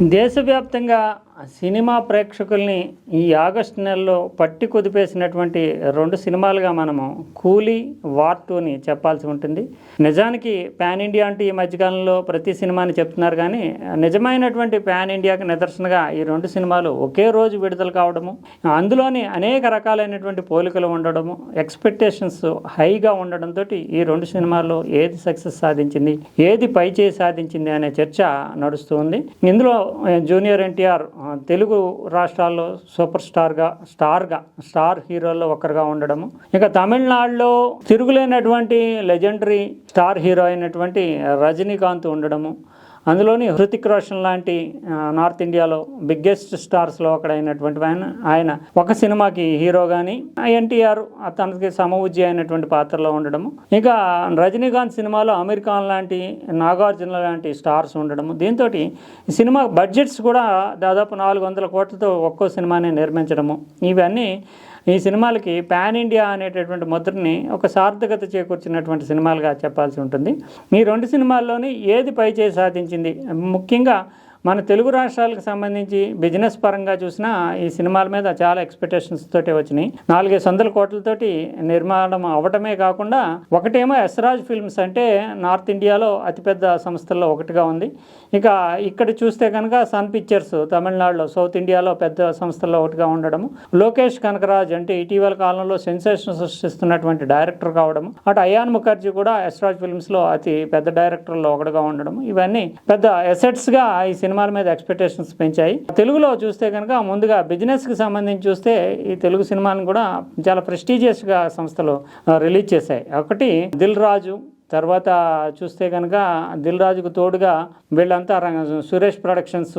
దేశవ్యాప్తంగా సినిమా ప్రేక్షకుల్ని ఈ ఆగస్టు నెలలో పట్టి కుదిపేసినటువంటి రెండు సినిమాలుగా మనము కూలీ వార్ టూని చెప్పాల్సి ఉంటుంది. నిజానికి పాన్ ఇండియా అంటే ఈ మధ్యకాలంలో ప్రతి సినిమాని చెప్తున్నారు కానీ నిజమైనటువంటి పాన్ ఇండియాకి నిదర్శనగా ఈ రెండు సినిమాలు ఒకే రోజు విడుదల కావడము అందులోని అనేక రకాలైనటువంటి పోలికలు ఉండడము ఎక్స్పెక్టేషన్స్ హైగా ఉండడంతో ఈ రెండు సినిమాల్లో ఏది సక్సెస్ సాధించింది ఏది పై చేయి సాధించింది అనే చర్చ నడుస్తూ ఉంది. ఇందులో జూనియర్ ఎన్టీఆర్ తెలుగు రాష్ట్రాల్లో సూపర్ స్టార్గా స్టార్గా స్టార్ హీరోల్లో ఒకరుగా ఉండడము. ఇక తమిళనాడులో తిరుగులేనటువంటి లెజెండరీ స్టార్ హీరో అయినటువంటి రజనీకాంత్ ఉండడము. అందులోని హృతిక్ రోషన్ లాంటి నార్త్ ఇండియాలో బిగ్గెస్ట్ స్టార్స్లో ఒకడైనటువంటి ఆయన ఆయన ఒక సినిమాకి హీరో కానీ ఎన్టీఆర్ తనకి సమవుజ్జి అయినటువంటి పాత్రలో ఉండడము. ఇంకా రజనీకాంత్ సినిమాలో అమీర్ ఖాన్ లాంటి నాగార్జున లాంటి స్టార్స్ ఉండడము. దీంతో ఈ సినిమా బడ్జెట్స్ కూడా దాదాపు నాలుగు వందల కోట్లతో ఒక్కో సినిమాని నిర్మించడము. ఇవన్నీ ఈ సినిమాలకి పాన్ ఇండియా అనేటటువంటి ముద్రని ఒక సార్థకత చేకూర్చినటువంటి సినిమాలుగా చెప్పాల్సి ఉంటుంది. ఈ రెండు సినిమాల్లోని ఏది పైచేయి సాధించింది? ముఖ్యంగా మన తెలుగు రాష్ట్రాలకు సంబంధించి బిజినెస్ పరంగా చూసినా ఈ సినిమాల మీద చాలా ఎక్స్పెక్టేషన్స్ తోటి వచ్చినాయి. నాలుగైదు వందల కోట్లతోటి నిర్మాణం అవ్వటమే కాకుండా ఒకటేమో ఎస్రాజ్ ఫిల్మ్స్ అంటే నార్త్ ఇండియాలో అతిపెద్ద సంస్థల్లో ఒకటిగా ఉంది. ఇక ఇక్కడ చూస్తే కనుక సన్ పిక్చర్స్ తమిళనాడులో సౌత్ ఇండియాలో పెద్ద సంస్థల్లో ఒకటిగా ఉండడము. లోకేష్ కనకరాజ్ అంటే ఇటీవల కాలంలో సెన్సేషన్ సృష్టిస్తున్నటువంటి డైరెక్టర్ కావడం అటు అయాన్ ముఖర్జీ కూడా ఎస్రాజ్ ఫిల్మ్స్లో అతి పెద్ద డైరెక్టర్లో ఒకటిగా ఉండడం ఇవన్నీ పెద్ద ఎసెట్స్గా ఈ సినిమాల మీద ఎక్స్పెక్టేషన్స్ పెంచాయి. తెలుగులో చూస్తే కనుక ముందుగా బిజినెస్కి సంబంధించి చూస్తే ఈ తెలుగు సినిమాలను కూడా చాలా ప్రెస్టీజియస్గా సంస్థలు రిలీజ్ చేశాయి. ఒకటి దిల్ రాజు తర్వాత చూస్తే కనుక దిల్ రాజుకు తోడుగా వీళ్ళంతా సురేష్ ప్రొడక్షన్స్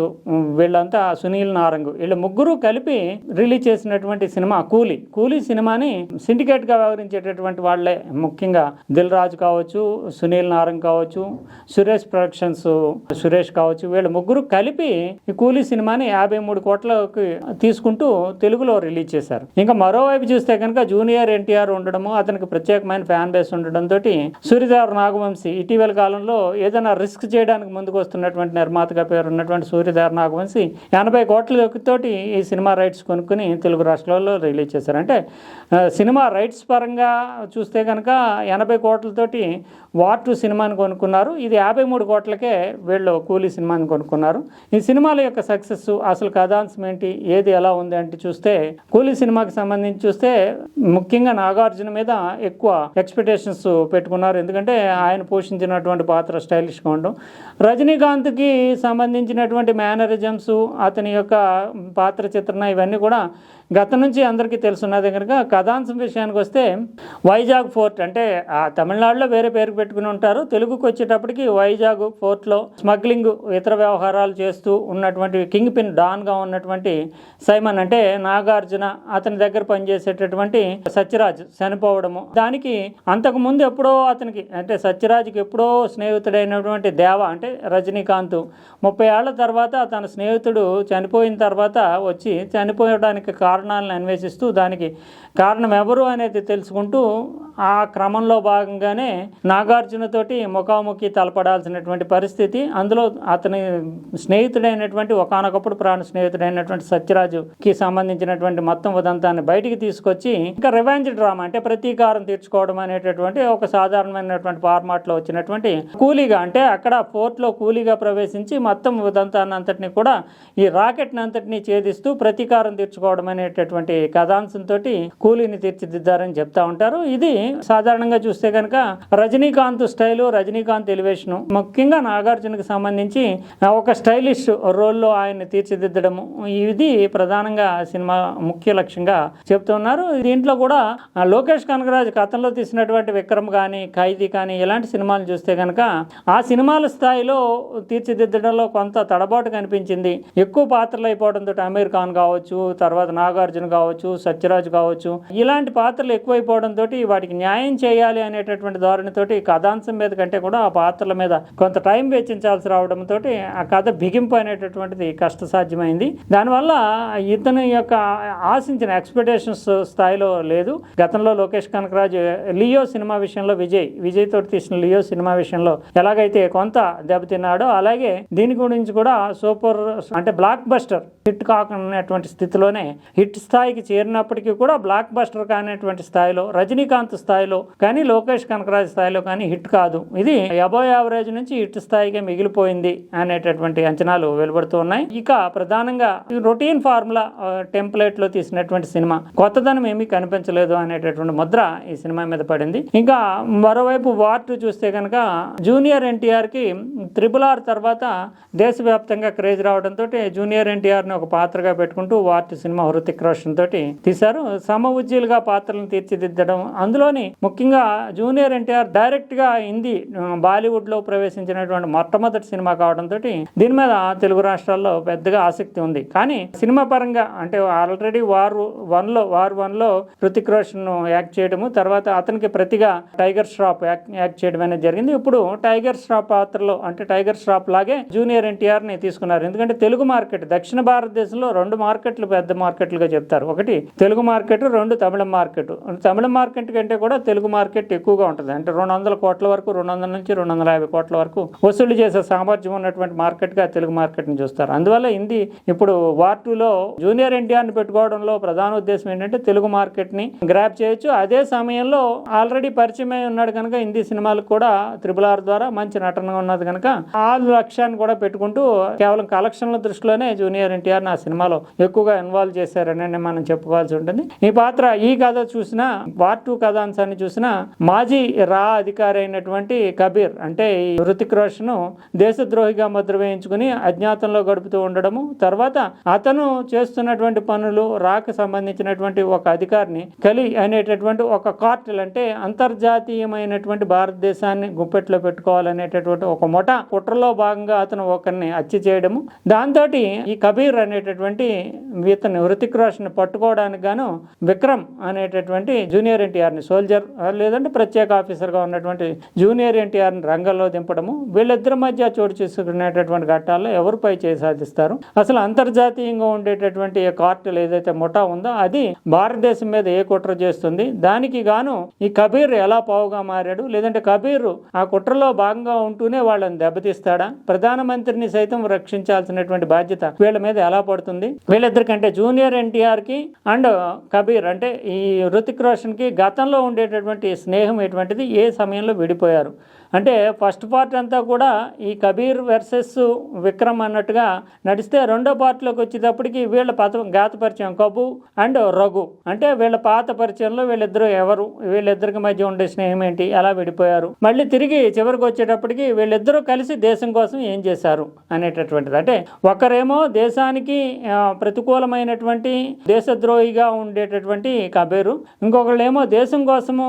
వీళ్ళంతా సునీల్ నారంగ్ వీళ్ళ ముగ్గురు కలిపి రిలీజ్ చేసినటువంటి సినిమా కూలీ. కూలీ సినిమాని సిండికేట్గా వ్యవహరించేటటువంటి వాళ్ళే. ముఖ్యంగా దిల్ రాజు కావచ్చు సునీల్ నారంగ్ కావచ్చు సురేష్ ప్రొడక్షన్స్ సురేష్ కావచ్చు వీళ్ళ ముగ్గురు కలిపి ఈ కూలీ సినిమాని యాభై మూడు కోట్లకి తీసుకుంటూ తెలుగులో రిలీజ్ చేశారు. ఇంకా మరోవైపు చూస్తే కనుక జూనియర్ ఎన్టీఆర్ ఉండడము అతనికి ప్రత్యేకమైన ఫ్యాన్ బేస్ ఉండడంతో సూర్యదేవర నాగవంశీ ఇటీవల కాలంలో ఏదైనా రిస్క్ చేయడానికి ముందుకు వస్తున్నటువంటి నిర్మాతగా పేరు ఉన్నటువంటి సూర్యదేవర నాగవంశీ ఎనభై కోట్ల తోటి ఈ సినిమా రైట్స్ కొనుక్కుని తెలుగు రాష్ట్రాల్లో రిలీజ్ చేశారు. అంటే సినిమా రైట్స్ పరంగా చూస్తే కనుక ఎనభై కోట్లతోటి వార్ టూ సినిమాని కొనుక్కున్నారు. ఇది యాభై మూడు కోట్లకే వీళ్ళు కూలీ సినిమాని కొనుక్కున్నారు. ఈ సినిమాల యొక్క సక్సెస్ అసలు కథాంశం ఏంటి? ఏది ఎలా ఉంది అంటే చూస్తే కూలీ సినిమాకి సంబంధించి చూస్తే ముఖ్యంగా నాగార్జున మీద ఎక్కువ ఎక్స్పెక్టేషన్స్ పెట్టుకున్నారు. ఎందుకంటే ఆయన పోషించినటువంటి పాత్ర స్టైలిష్గా ఉండడం. రజనీకాంత్కి సంబంధించినటువంటి మేనరిజమ్స్ అతని యొక్క పాత్ర చిత్రణ ఇవన్నీ కూడా గత నుంచి అందరికీ తెలుసున్నది కనుక కథాంశం విషయానికి వస్తే వైజాగ్ ఫోర్ట్ అంటే ఆ తమిళనాడులో వేరే పేరు పెట్టుకుని ఉంటారు. తెలుగుకు వచ్చేటప్పటికి వైజాగ్ ఫోర్ట్లో స్మగ్లింగ్ ఇతర వ్యవహారాలు చేస్తూ ఉన్నటువంటి కింగ్ పిన్ డాన్గా ఉన్నటువంటి సైమన్ అంటే నాగార్జున అతని దగ్గర పనిచేసేటటువంటి సత్యరాజ్ చనిపోవడము. దానికి అంతకు ముందు ఎప్పుడో అతనికి అంటే సత్యరాజ్కి ఎప్పుడో స్నేహితుడైనటువంటి దేవ అంటే రజనీకాంత్ ముప్పై ఏళ్ళ తర్వాత తన స్నేహితుడు చనిపోయిన తర్వాత వచ్చి చనిపోయడానికి కారణాలను అన్వేషిస్తూ దానికి కారణం ఎవరు అనేది తెలుసుకుంటూ ఆ క్రమంలో భాగంగానే నాగార్జునతోటి ముఖాముఖి తలపడాల్సినటువంటి పరిస్థితి. అందులో అతని స్నేహితుడైనటువంటి ఒకనొకప్పుడు ప్రాణ స్నేహితుడైనటువంటి సత్యరాజుకి సంబంధించినటువంటి మొత్తం ఉదంతాన్ని బయటికి తీసుకొచ్చి ఇంకా రివెంజ్ డ్రామా అంటే ప్రతీకారం తీర్చుకోవడం అనేటటువంటి ఒక సాధారణమైనటువంటి ఫార్మాట్లో వచ్చినటువంటి కూలీగా అంటే అక్కడ ఫోర్ట్లో కూలీగా ప్రవేశించి మొత్తం ఉదంతాన్ని అంతటిని కూడా ఈ రాకెట్ని అంతటిని ఛేదిస్తూ ప్రతీకారం తీర్చుకోవడం అనేటటువంటి కథాంశంతో కూలీని తీర్చిదిద్దారని చెప్తా ఉంటారు. ఇది సాధారణంగా చూస్తే కనుక రజనీకాంత్ స్టైలు రజనీకాంత్ ఎలివేషను ముఖ్యంగా నాగార్జునకు సంబంధించి ఒక స్టైలిష్ రోల్లో ఆయన్ని తీర్చిదిద్దడము ఇది ప్రధానంగా సినిమా ముఖ్య లక్ష్యంగా చెప్తున్నారు దీంట్లో కూడా లోకేష్ కనకరాజ్ గతంలో తీసినటువంటి విక్రమ్ కానీ ఖైదీ కానీ ఇలాంటి సినిమాలు చూస్తే కనుక ఆ సినిమాల స్థాయిలో తీర్చిదిద్దడంలో కొంత తడబాటు కనిపించింది. ఎక్కువ పాత్రలు అయిపోవడంతో అమీర్ ఖాన్ కావచ్చు తర్వాత నాగార్జున నాగార్జున కావచ్చు సత్యరాజ్ కావచ్చు ఇలాంటి పాత్రలు ఎక్కువైపోవడం తోటి వాటికి న్యాయం చేయాలి అనేటటువంటి ధోరణితోటి కథాంశం మీద కంటే కూడా ఆ పాత్రల మీద కొంత టైం వెచ్చించాల్సి రావడం తోటి ఆ కథ బిగింపు అనేటటువంటిది కష్టసాధ్యమైంది. దానివల్ల ఇతని యొక్క ఆశించిన ఎక్స్పెక్టేషన్స్ స్థాయిలో లేదు. గతంలో లోకేష్ కనకరాజు లియో సినిమా విషయంలో విజయ్ విజయ్ తోటి తీసిన లియో సినిమా విషయంలో ఎలాగైతే కొంత దెబ్బతిన్నాడో అలాగే దీని గురించి కూడా సూపర్ అంటే బ్లాక్ బస్టర్ హిట్ కాకున్నటువంటి స్థితిలోనే హిట్ స్థాయికి చేరినప్పటికీ కూడా బ్లాక్ బస్టర్ కానిటువంటి స్థాయిలో రజనీకాంత్ స్థాయిలో కానీ లోకేష్ కనకరాజ్ స్థాయిలో కానీ హిట్ కాదు. ఇది అబో యావరేజ్ నుంచి హిట్ స్థాయిగా మిగిలిపోయింది అనేటటువంటి అంచనాలు వెలువడుతూ ఉన్నాయి. ఇక ప్రధానంగా రొటీన్ ఫార్ములా టెంప్లెట్లో తీసినటువంటి సినిమా కొత్తదనం ఏమీ కనిపించలేదు అనేటటువంటి ముద్ర ఈ సినిమా మీద పడింది. ఇంకా మరోవైపు వార్ట్ చూస్తే కనుక జూనియర్ ఎన్టీఆర్కి త్రిబుల్ ఆర్ తర్వాత దేశవ్యాప్తంగా క్రేజ్ రావడంతో జూనియర్ ఎన్టీఆర్ని ఒక పాత్రగా పెట్టుకుంటూ వార్ట్ సినిమా హృతి రోషన్ తోటి తీశారు. సమ ఉజ్జీలుగా పాత్రలను తీర్చిదిద్దడం. అందులోని ముఖ్యంగా జూనియర్ ఎన్టీఆర్ డైరెక్ట్గా హిందీ బాలీవుడ్లో ప్రవేశించినటువంటి మొట్టమొదటి సినిమా కావడంతో దీని మీద తెలుగు రాష్ట్రాల్లో పెద్దగా ఆసక్తి ఉంది. కానీ సినిమా పరంగా అంటే ఆల్రెడీ వార్ వన్లో వార్ వన్లో హృతిక్ రోషన్ యాక్ట్ చేయడము తర్వాత అతనికి ప్రతిగా టైగర్ ష్రాప్ యాక్ట్ యాక్ట్ చేయడం అనేది జరిగింది. ఇప్పుడు టైగర్ ష్రాప్ పాత్రలో అంటే టైగర్ ష్రాప్ లాగే జూనియర్ ఎన్టీఆర్ని తీసుకున్నారు. ఎందుకంటే తెలుగు మార్కెట్ దక్షిణ భారతదేశంలో రెండు మార్కెట్లు పెద్ద మార్కెట్లు మార్కెట్లుగా చెప్తారు. ఒకటి తెలుగు మార్కెట్ రెండు తమిళ మార్కెట్. తమిళ మార్కెట్ కంటే కూడా తెలుగు మార్కెట్ ఎక్కువగా ఉంటుంది. అంటే రెండు వందల కోట్ల వరకు రెండు వందల నుంచి రెండు వందల యాభై కోట్ల వరకు వసూలు చేసే సామర్థ్యం ఉన్నటువంటి మార్కెట్గా తెలుగు మార్కెట్ని చూస్తారు. అందువల్ల హిందీ ఇప్పుడు వార్ టూలో జూనియర్ ఎన్టీఆర్ పెట్టుకోవడంలో ప్రధాన ఉద్దేశం ఏంటంటే తెలుగు మార్కెట్ని గ్రాప్ చేయొచ్చు. అదే సమయంలో ఆల్రెడీ పరిచయం అయి ఉన్నాడు కనుక హిందీ సినిమాలకు కూడా త్రిబుల్ ఆర్ ద్వారా మంచి నటనగా ఉన్నది కనుక ఆ లక్ష్యాన్ని కూడా పెట్టుకుంటూ కేవలం కలెక్షన్ల దృష్టిలోనే జూనియర్ ఎన్టీఆర్ ఆ సినిమాలో ఎక్కువగా ఇన్వాల్వ్ చేశారు. చేశారని మనం చెప్పుకోవాల్సి ఉంటుంది. ఈ పాత్ర ఈ కథ చూసిన వార్ టూ కథాంశాన్ని చూసిన మాజీ రా అధికారి అయినటువంటి కబీర్ అంటే ఈ హృతిక్ రోషన్ దేశద్రోహిగా ముద్ర వేయించుకుని అజ్ఞాతంలో గడుపుతూ ఉండడము తర్వాత అతను చేస్తున్నటువంటి పనులు రాకు సంబంధించినటువంటి ఒక అధికారిని కలి అనేటటువంటి ఒక కార్టల్ అంటే అంతర్జాతీయమైనటువంటి భారతదేశాన్ని గుప్పెట్లో పెట్టుకోవాలనేటటువంటి ఒక మొట కుట్రలో భాగంగా అతను ఒకరిని హత్య చేయడము. దాంతో ఈ కబీర్ అనేటటువంటి ఇతను హృతిక్ రోషన్ పట్టుకోవడానికి గాను విక్రమ్ అనేటటువంటి జూనియర్ ఎన్టీఆర్ని సోల్జర్ లేదంటే ప్రత్యేక ఆఫీసర్గా ఉన్నటువంటి జూనియర్ ఎన్టీఆర్ని రంగంలో దింపడము వీళ్ళిద్దరి మధ్య చోటు చేసుకునేటటువంటి ఘట్టాల్లో ఎవరిపై చేయి సాధిస్తారు? అసలు అంతర్జాతీయంగా ఉండేటటువంటి ఏ కార్టెల్ ఏదైతే ముఠా ఉందో అది భారతదేశం మీద ఏ కుట్ర చేస్తుంది? దానికి గాను ఈ కబీర్ ఎలా పావుగా మారాడు? లేదంటే కబీర్ ఆ కుట్రలో భాగంగా ఉంటూనే వాళ్ళని దెబ్బతీస్తాడా? ప్రధానమంత్రిని సైతం రక్షించాల్సినటువంటి బాధ్యత వీళ్ళ మీద ఎలా పడుతుంది? వీళ్ళిద్దరికంటే జూనియర్ ఎన్ ఎన్టీఆర్కి అండ్ కబీర్ అంటే ఈ రుతిక్ రోషన్కి గతంలో ఉండేటటువంటి స్నేహం ఎటువంటిది? ఏ సమయంలో విడిపోయారు? అంటే ఫస్ట్ పార్ట్ అంతా కూడా ఈ కబీర్ వర్సెస్ విక్రమ్ అన్నట్టుగా నడిస్తే రెండో పార్ట్లోకి వచ్చేటప్పటికి వీళ్ళ పాత గాత పరిచయం కబు అండ్ రఘు. అంటే వీళ్ళ పాత పరిచయంలో వీళ్ళిద్దరూ ఎవరు వీళ్ళిద్దరికి మధ్య ఉండే స్నేహం ఏంటి ఎలా విడిపోయారు. మళ్ళీ తిరిగి చివరికి వచ్చేటప్పటికి వీళ్ళిద్దరూ కలిసి దేశం కోసం ఏం చేశారు అనేటటువంటిది. అంటే ఒకరేమో దేశానికి ప్రతికూలమైనటువంటి దేశద్రోహిగా ఉండేటటువంటి కబీరు. ఇంకొకళ్ళేమో దేశం కోసము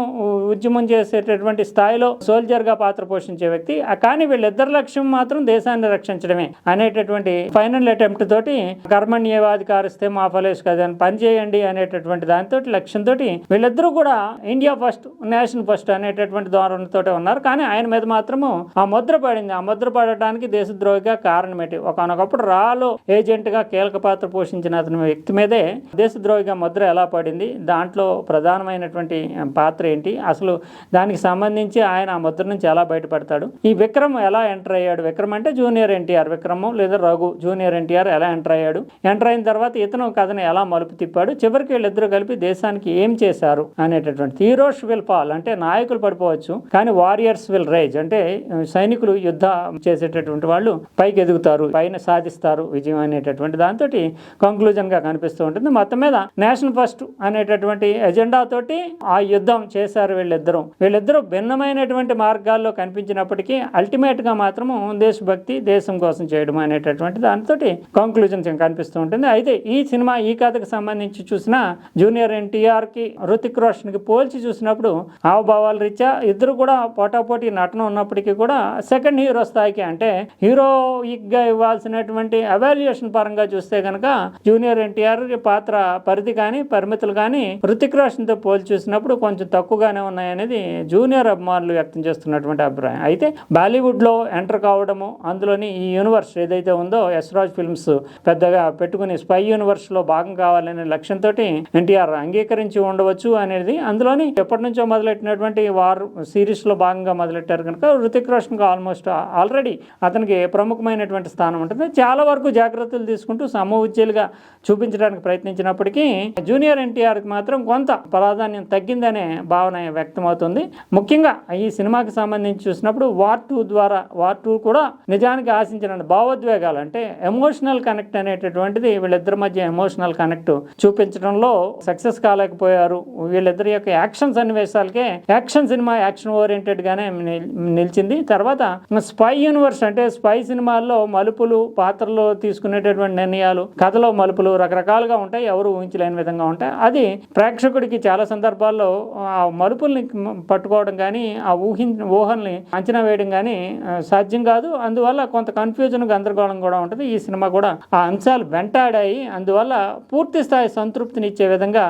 ఉద్యమం చేసేటటువంటి స్థాయిలో సోల్జర్గా గా పాత్ర పోషించే వ్యక్తి. ఆ కానీ వీళ్ళిద్దరి లక్ష్యం మాత్రం దేశాన్ని రక్షించడమే అనేటటువంటి ఫైనల్ అటెంప్ట్ తోటి కర్మణ్యవాధికారిస్తే మా ఫలేష్ కదా అని పని చేయండి అనేటటువంటి దానితో లక్ష్యంతో వీళ్ళిద్దరూ కూడా ఇండియా ఫస్ట్ నేషన్ ఫస్ట్ అనేటటువంటి ధోరణితో ఉన్నారు. కానీ ఆయన మీద మాత్రము ఆ ముద్ర పడింది. ఆ ముద్ర పడటానికి దేశద్రోహిగా కారణం ఏంటి? ఒకనొకప్పుడు రాలో ఏజెంట్గా కీలక పాత్ర పోషించిన అతని వ్యక్తి మీదే దేశద్రోహిగా ముద్ర ఎలా పడింది? దాంట్లో ప్రధానమైనటువంటి పాత్ర ఏంటి? అసలు దానికి సంబంధించి ఆయన ఆ ముద్ర నుంచి ఎలా బయటపడతాడు? ఈ విక్రమ్ ఎలా ఎంటర్ అయ్యాడు? విక్రమ్ అంటే జూనియర్ ఎన్టీఆర్. విక్రమ్ లేదా రఘు జూనియర్ ఎన్టీఆర్ ఎలా ఎంటర్ అయ్యాడు? ఎంటర్ అయిన తర్వాత ఇతను కథను ఎలా మలుపు తిప్పాడు? చివరికి వీళ్ళిద్దరూ కలిపి దేశానికి ఏం చేశారు అనేటటువంటి హీరోస్ విల్ ఫాల్ అంటే నాయకులు పడిపోవచ్చు కానీ వారియర్స్ విల్ రైజ్ అంటే సైనికులు యుద్ధ చేసేటటువంటి వాళ్ళు పైకి ఎదుగుతారు పైన సాధిస్తారు విజయం అనేటటువంటి దాంతో కంక్లూజన్గా కనిపిస్తూ ఉంటుంది. మొత్తం మీద నేషనల్ ఫస్ట్ అనేటటువంటి ఎజెండా తోటి ఆ యుద్ధం చేశారు వీళ్ళిద్దరూ. వీళ్ళిద్దరూ భిన్నమైనటువంటి మార్గాల్లో కనిపించినప్పటికీ అల్టిమేట్గా మాత్రము దేశభక్తి దేశం కోసం చేయడం అనేటటువంటి దానితో కంక్లూజన్స్ కనిపిస్తూ ఉంటుంది. అయితే ఈ సినిమా ఈ కథకు సంబంధించి చూసిన జూనియర్ ఎన్టీఆర్కి రుతిక్ రోషన్కి పోల్చి చూసినప్పుడు హావభావాల రీత్యా ఇద్దరు కూడా పోటాపోటీ నటన ఉన్నప్పటికీ కూడా సెకండ్ హీరో స్థాయికి అంటే హీరోయిక్గా ఇవ్వాల్సినటువంటి అవాల్యుయేషన్ పరంగా చూస్తే కనుక జూనియర్ ఎన్టీఆర్ పాత్ర పరిధి కానీ పరిమితులు కానీ రుతిక్ రోషన్తో పోల్చి చూసినప్పుడు కొంచెం తక్కువగానే ఉన్నాయనేది జూనియర్ అభిమానులు వ్యక్తం చేస్తున్నటువంటి అభిప్రాయం. అయితే బాలీవుడ్లో ఎంటర్ కావడము అందులోని ఈ యూనివర్స్ ఏదైతే ఉందో యశ్రాజ్ ఫిల్మ్స్ పెద్దగా పెట్టుకుని స్పై యూనివర్స్లో భాగం కావాలనే లక్ష్యంతో ఎన్టీఆర్ అంగీకరించి ఉండవచ్చు అనేది అందులోని ఎప్పటి నుంచో మొదలెట్టినటువంటి వార్ సిరీస్లో భాగంగా మొదలెట్టారు కనుక రుతిక్ రోషన్కి ఆల్మోస్ట్ ఆల్రెడీ అతనికి ప్రముఖమైనటువంటి స్థానం ఉంటుంది. చాలా వరకు జాగ్రత్తలు తీసుకుంటూ సమూజ్యులుగా చూపించడానికి ప్రయత్నించినప్పటికీ జూనియర్ ఎన్టీఆర్కి మాత్రం కొంత ప్రాధాన్యం తగ్గిందనే భావన వ్యక్తమవుతుంది. ముఖ్యంగా ఈ సినిమాకి సంబంధించి చూసినప్పుడు వార్ టూ ద్వారా వార్ టూ కూడా నిజానికి ఆశించిన భావోద్వేగాలు అంటే ఎమోషనల్ కనెక్ట్ అనేటటువంటిది వీళ్ళిద్దరి మధ్య ఎమోషనల్ కనెక్ట్ చూపించడంలో సక్సెస్ కాలేకపోయారు. వీళ్ళిద్దరి యొక్క యాక్షన్ సన్నివేశాలకే యాక్షన్ సినిమా యాక్షన్ ఓరియంటెడ్ గానే నిల్- నిలిచింది. తర్వాత స్పై యూనివర్స్ అంటే స్పై సినిమాల్లో మలుపులు పాత్రలో తీసుకునేటటువంటి నిర్ణయాలు కథలో మలుపులు రకరకాలుగా ఉంటాయి ఎవరు ఊహించలేని విధంగా ఉంటాయి. అది ప్రేక్షకుడికి చాలా సందర్భాల్లో ఆ మలుపుల్ని పట్టుకోవడం కానీ ఆ ఊహి ఊహల్ని అంచనా వేయడం కానీ సాధ్యం కాదు. అందువల్ల కొంత కన్ఫ్యూజన్ గందరగోళం కూడా ఉంటుంది. ఈ సినిమా కూడా ఆ అంశాలు వెంటాడాయి. అందువల్ల పూర్తి స్థాయి సంతృప్తినిచ్చే విధంగా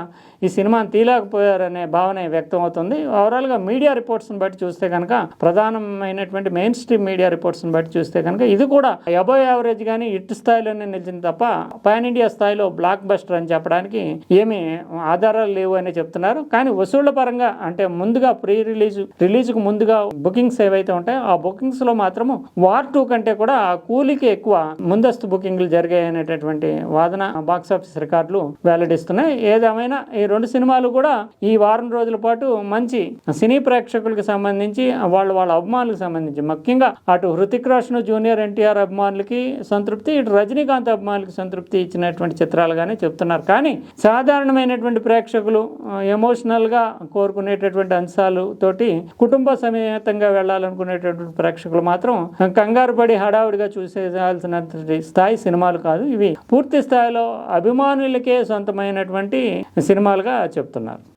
ఈ సినిమాను తీయలేకపోయారనే భావన వ్యక్తం అవుతుంది ఓవరాల్గా మీడియా రిపోర్ట్స్ని బట్టి చూస్తే కనుక ప్రధానమైనటువంటి మెయిన్ స్ట్రీమ్ మీడియా రిపోర్ట్స్ని బట్టి చూస్తే కనుక ఇది కూడా అబో యావరేజ్ కానీ ఇటు స్థాయిలోనే నిలిచింది తప్ప పాన్ ఇండియా స్థాయిలో బ్లాక్ బస్టర్ అని చెప్పడానికి ఏమీ ఆధారాలు లేవు అని చెప్తున్నారు. కానీ వసూళ్ళ పరంగా అంటే ముందుగా ప్రీ రిలీజ్ రిలీజ్కు ముందుగా బుకింగ్స్ ఏవైతే ఉంటాయో ఆ బుకింగ్స్లో మాత్రము వార్ టూ కంటే కూడా ఆ కూలీకి ఎక్కువ ముందస్తు బుకింగ్లు జరిగాయి అనేటటువంటి వాదన బాక్స్ ఆఫీస్ రికార్డులు వెల్లడిస్తున్నాయి ఏదేమైనా ఈ రెండు సినిమాలు కూడా ఈ వారం రోజుల పాటు మంచి సినీ ప్రేక్షకులకు సంబంధించి వాళ్ళ వాళ్ళ అభిమానులకు సంబంధించి ముఖ్యంగా అటు హృతిక్ రోషన్ జూనియర్ ఎన్టీఆర్ అభిమానులకి సంతృప్తి ఇటు రజనీకాంత్ అభిమానులకి సంతృప్తి ఇచ్చినటువంటి చిత్రాలుగానే చెప్తున్నారు. కానీ సాధారణమైనటువంటి ప్రేక్షకులు ఎమోషనల్గా కోరుకునేటటువంటి అంశాలు తోటి కుటుంబ సమేతంగా వెళ్ళాలనుకునేటటువంటి ప్రేక్షకులు మాత్రం కంగారు పడి హడావుడిగా చూసేయాల్సిన స్థాయి సినిమాలు కాదు. ఇవి పూర్తి స్థాయిలో అభిమానులకే సొంతమైనటువంటి సినిమాలుగా చెప్తున్నారు.